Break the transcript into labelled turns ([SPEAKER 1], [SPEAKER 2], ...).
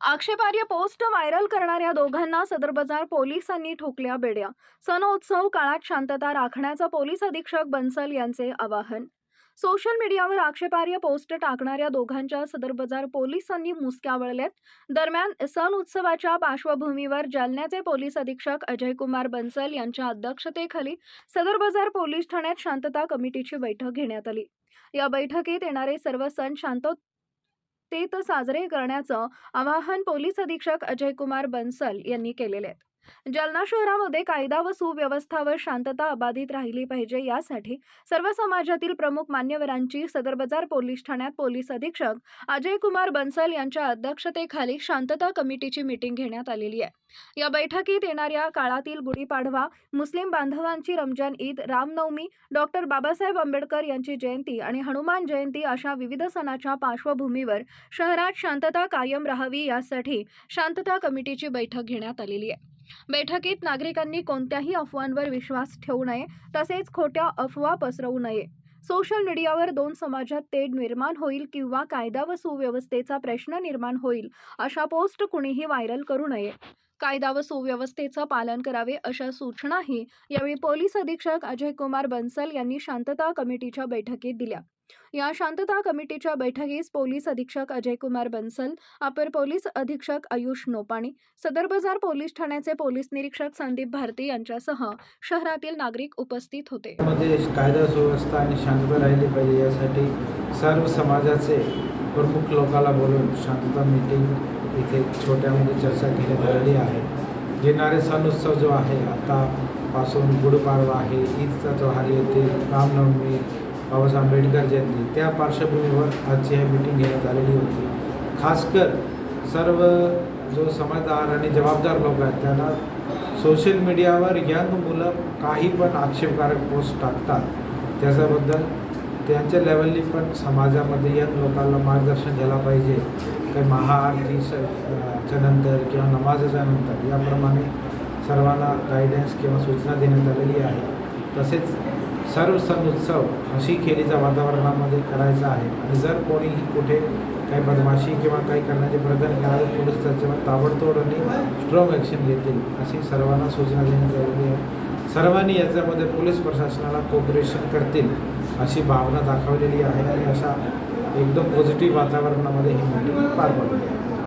[SPEAKER 1] आक्षेपार्ह post viral करणाऱ्या दोघांना सदर बाजार पोलिसांनी ठोकल्या बेड्या. सणोत्सव काळात शांतता राखण्याचं पोलीस अधीक्षक बन्सल यांचे आवाहन. सोशल मीडियावर आक्षेपार्ह पोस्ट टाकणाऱ्या दोघांच्या सदर बाजार पोलिसांनी मुसक्यावळल्यात दरम्यान सण उत्सवाच्या पार्श्वभूमीवर जालन्याचे पोलीस अधीक्षक अजय कुमार बन्सल यांच्या अध्यक्षतेखाली सदर बाजार पोलीस ठाण्यात शांतता कमिटीची बैठक घेण्यात आली. या बैठकीत येणारे सर्व सण ते तर साजरे करण्याचं आवाहन पोलीस अधीक्षक अजय कुमार बन्सल यांनी केलेले आहे. जालना शहरामध्ये कायदा व सुव्यवस्था व शांतता अबाधित राहिली पाहिजे यासाठी सर्व समाजातील प्रमुख मान्यवरांची सदर बाजार पोलीस ठाण्यात पोलीस अधीक्षक अजय कुमार बन्सल यांच्या अध्यक्षतेखाली शांतता कमिटीची मीटिंग घेण्यात आलेली आहे. या बैठकीत येणाऱ्या काळातील गुढीपाडवा मुस्लिम बांधवांची रमजान ईद रामनवमी डॉक्टर बाबासाहेब आंबेडकर यांची जयंती आणि हनुमान जयंती अशा विविध सणाच्या पार्श्वभूमीवर शहरात शांतता कायम राहावी यासाठी शांतता कमिटीची बैठक घेण्यात आलेली आहे. बैठकीत नागरिकांनी कोणत्याही अफवांवर विश्वास ठेवू नये तसेच खोट्या अफवा पसरवू नये. सोशल मीडियावर दोन समाजात तेढ निर्माण होईल किंवा कायदा व सुव्यवस्थेचा प्रश्न निर्माण होईल अशा पोस्ट कुणीही व्हायरल करू नये. कायदा व सुव्यवस्थेचं पालन करावे अशा सूचनाही यावेळी पोलीस अधीक्षक अजय कुमार बन्सल यांनी शांतता कमिटीच्या बैठकीत दिल्या. या शांतता कमिटीच्या बैठकीस पोलीस अधीक्षक अजय कुमार बन्सल अपर पोलीस अधीक्षक आयुष नोपाणी सदर बाजार पोलीस ठाण्याचे पोलीस निरीक्षक संदीप भारती यांच्यासह शहरातील नागरिक उपस्थित होते.
[SPEAKER 2] कायदा सुव्यवस्था आणि शांतता राहिली पाहिजे यासाठी सर्व समाजाचे प्रमुख लोकाला बोलून शांतता मीटिंग इथे छोट्यामध्ये चर्चा केली आलेली आहे. येणारे सण उत्सव जो आहे आतापासून गुढपाडवा आहे ईदचा त्योहार येते रामनवमी बाबासाहेब आंबेडकर जयंती त्या पार्श्वभूमीवर आजची ही मीटिंग घेण्यात आलेली होती. खासकर सर्व जो समजदार आणि जबाबदार लोक आहेत त्यांना सोशल मीडियावर यंग मुलं काही पण आक्षेपकारक पोस्ट टाकतात. त्याच्याबद्दल त्यांच्या लेवलनी पण समाजामध्ये यंग लोकांना मार्गदर्शन झाला पाहिजे. काही महाआरतीच्या नंतर किंवा नमाजाच्या नंतर याप्रमाणे सर्वांना गायडन्स किंवा सूचना देण्यात आलेली आहे. तसेच सर्व सण उत्सव हशी खेळीच्या वातावरणामध्ये करायचा आहे. आणि जर कोणीही कुठे काही बदमाशी किंवा काही करण्याचे प्रयत्न केला तर पोलीस त्याच्यावर ताबडतोब आणि स्ट्रॉंग ॲक्शन घेतील अशी सर्वांना सूचना देण्यात आलेली आहे. सर्वांनी याच्यामध्ये पोलीस प्रशासनाला कोऑपरेशन करतील अशी भावना दाखवलेली आहे आणि अशा एकदम पॉझिटिव्ह वातावरणामध्ये ही मीटिंग पार पडली आहे.